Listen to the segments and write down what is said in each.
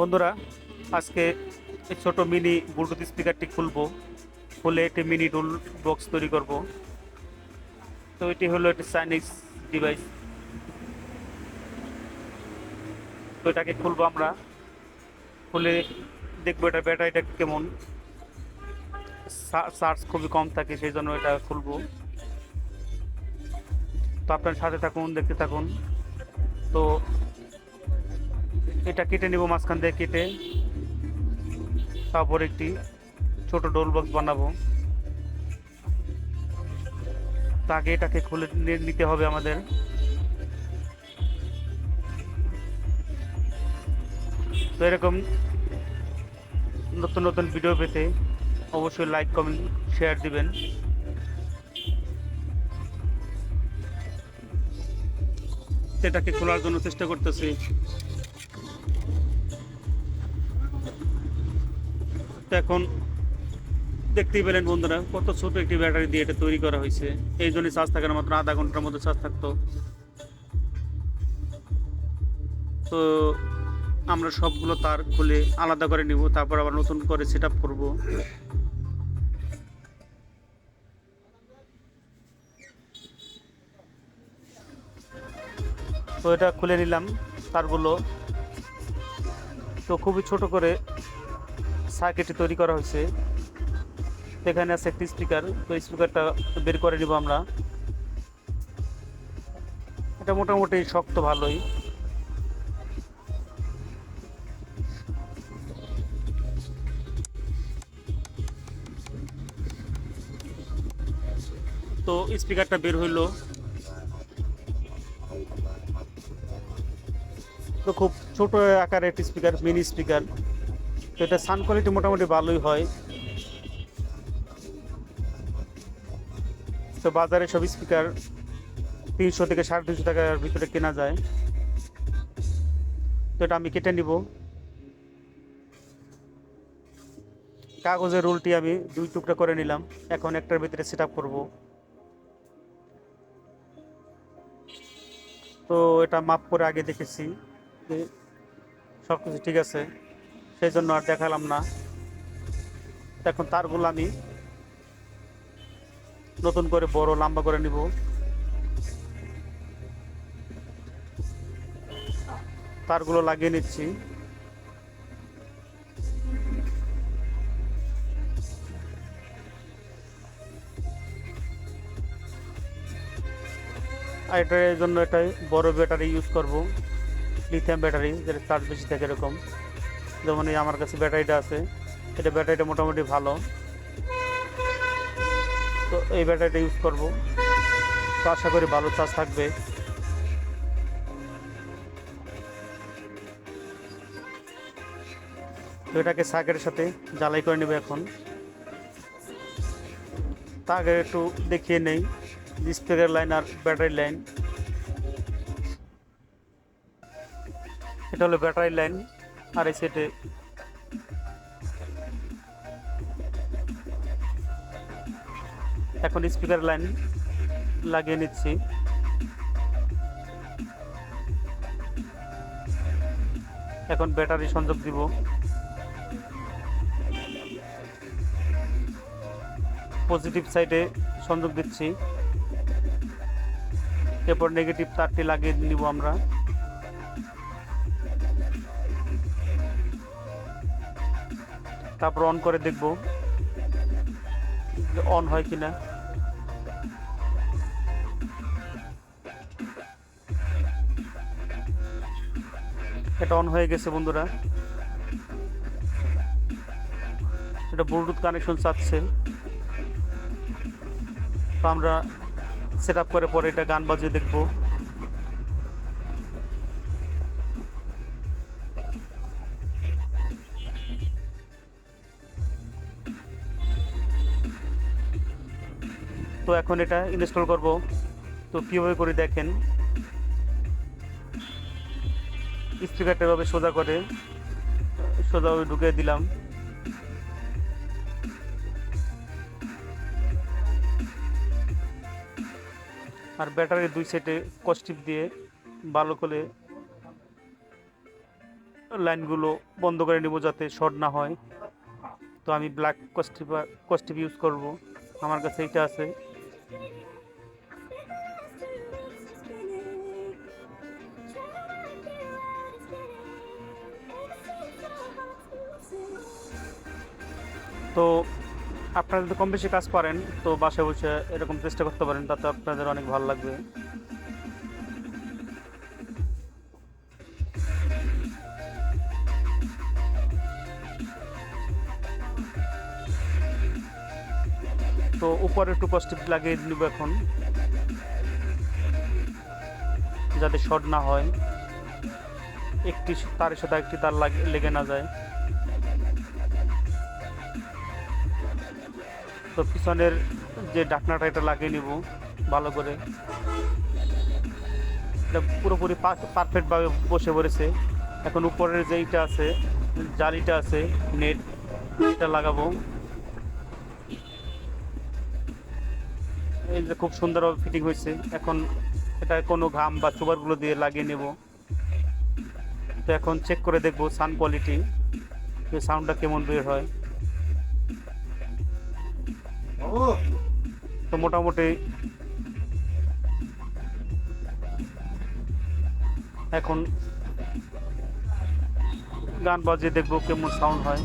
বন্ধুরা, আজকে এই ছোট মিনি ব্লুটুথ স্পিকারটি খুলবো। খুলে একটি মিনি টুল বক্স তৈরি করব। তো এটি হলো একটি চাইনিজ ডিভাইস তো এটাকে খুলবো আমরা। খুলে দেখব এটা ব্যাটারিটা কেমন। চার্জ খুবই কম থাকে সেই জন্য এটা খুলবো। তো আপনার সাথে থাকুন, দেখতে থাকুন। তো এটা কেটে নেব, মাঝখান দিয়ে কেটে। তারপর একটি ছোট ডোল বক্স বানাবো। তাকে এটাকে খুলে নিতে হবে আমাদের। তো এরকম নতুন নতুন ভিডিও পেতে অবশ্যই লাইক কমেন্ট শেয়ার দিবেন। এটাকে খোলার জন্য চেষ্টা করতেছি। তো এখন দেখতেই পেলেন বন্ধুরা, কত ছোট একটি ব্যাটারি দিয়ে এটা তৈরি করা হয়েছে। এই জন্য চার্জ থাকে না মাত্র আধা ঘণ্টার মধ্যে চার্জ থাকতো। তো আমরা সবগুলো তার খুলে আলাদা করে নিব, তারপর আবার নতুন করে সেট আপ করব। তো এটা খুলে নিলাম তারগুলো। তো খুবই ছোট করে সার্কিটটি তৈরি করা হয়েছে। এখানে আছে একটি স্পিকার, তো স্পিকারটা বের করে নিব আমরা। এটা মোটামুটি শক্ত ভালোই। তো স্পিকারটা বের হইল। তো খুব ছোট আকারের একটি স্পিকার, মিনি স্পিকার। তো এটা সাউন্ড কোয়ালিটি মোটামুটি ভালোই হয়। তো বাজারে সব স্পিকার তিনশো থেকে সাড়ে তিনশো টাকার ভিতরে কেনা যায়। তো এটা আমি কেটে নিব। কাগজের রোলটি আমি দুই টুকরা করে নিলাম। এখন একটার ভিতরে সেট করব। তো এটা মাপ করে আগে দেখেছি সব কিছু ঠিক আছে। সেই জন্য আর দেখালাম না। এখন তারগুলো আমি নতুন করে বড়, লম্বা করে নিব। তারগুলো লাগিয়ে নিচ্ছি। আর এটার জন্য একটা বড় ব্যাটারি ইউজ করব। লিথিয়াম ব্যাটারি যেটা চার্জ বেশি থাকে এরকম। যেমন এই আমার কাছে ব্যাটারিটা আছে, এটা ব্যাটারিটা মোটামুটি ভালো। তো এই ব্যাটারিটা ইউজ করব। তো আশা করি ভালো চার্জ থাকবে। তো এটাকে সাকের সাথে জ্বালাই করে নেবে এখন। তা আগে একটু দেখিয়ে নেই স্পিকার লাইন আর ব্যাটারি লাইন। এটা হলো ব্যাটারি লাইন। আর এই সেটে এখন স্পিকার লাইন লাগিয়ে নিচ্ছি। এখন ব্যাটারি সংযোগ দিব। পজিটিভ সাইডে সংযোগ দিচ্ছি। এরপর নেগেটিভ তারটি লাগিয়ে নিব আমরা। তারপর অন করে দেখব অন হয় কিনা। এটা অন হয়ে গেছে বন্ধুরা। এটা ব্লুটুথ কানেকশন চাচ্ছে। আমরা সেট করে পরে এটা গান বাজিয়ে দেখব। তো এখন এটা ইনস্টল করব। তো কীভাবে করে দেখেন। স্পিকারটা এভাবে সোজা করে সোজাভাবে ঢুকে দিলাম। আর ব্যাটারি দুই সেটে কস্টিপ দিয়ে ভালো করে লাইনগুলো বন্ধ করে নেব যাতে শর্ট না হয়। তো আমি ব্ল্যাক কস্টিপ কস্টিপ ইউজ করব। আমার কাছে এটা আছে। তো আপনারা যদি কম বেশি কাজ করেন, তো বাসায় বসে এরকম চেষ্টা করতে পারেন, তাতে আপনাদের অনেক ভালো লাগবে। তো উপরে একটু পজিটিভ লাগিয়ে নিব এখন, যাতে শর্ট না হয়। একটি তারের সাথে একটি তার লেগে না যায়। তো পিছনের যে ডাকনাটা, এটা লাগিয়ে নিব ভালো করে। এটা পুরোপুরি পারফেক্টভাবে বসে পড়েছে। এখন উপরের যে ইটা আছে, জালিটা আছে, নেট, এটা লাগাবো। এই যে খুব সুন্দরভাবে ফিটিং হয়েছে। এখন এটা কোনো ঘাম বা চোবারগুলো দিয়ে লাগিয়ে নেব। তো এখন চেক করে দেখব সাউন্ড কোয়ালিটি সাউন্ডটা কেমন বের হয়। তো মোটামুটি এখন গান বাজিয়ে দেখব কেমন সাউন্ড হয়।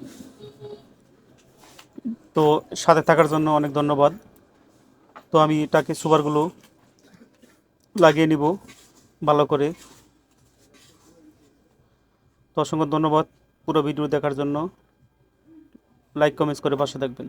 তো সাথে থাকার জন্য অনেক ধন্যবাদ। তো আমি এটাকে সুপারগুলো লাগিয়ে নিব ভালো করে। তো অসংখ্য ধন্যবাদ পুরো ভিডিও দেখার জন্য। লাইক, কমেন্টস করে পাশে থাকবেন।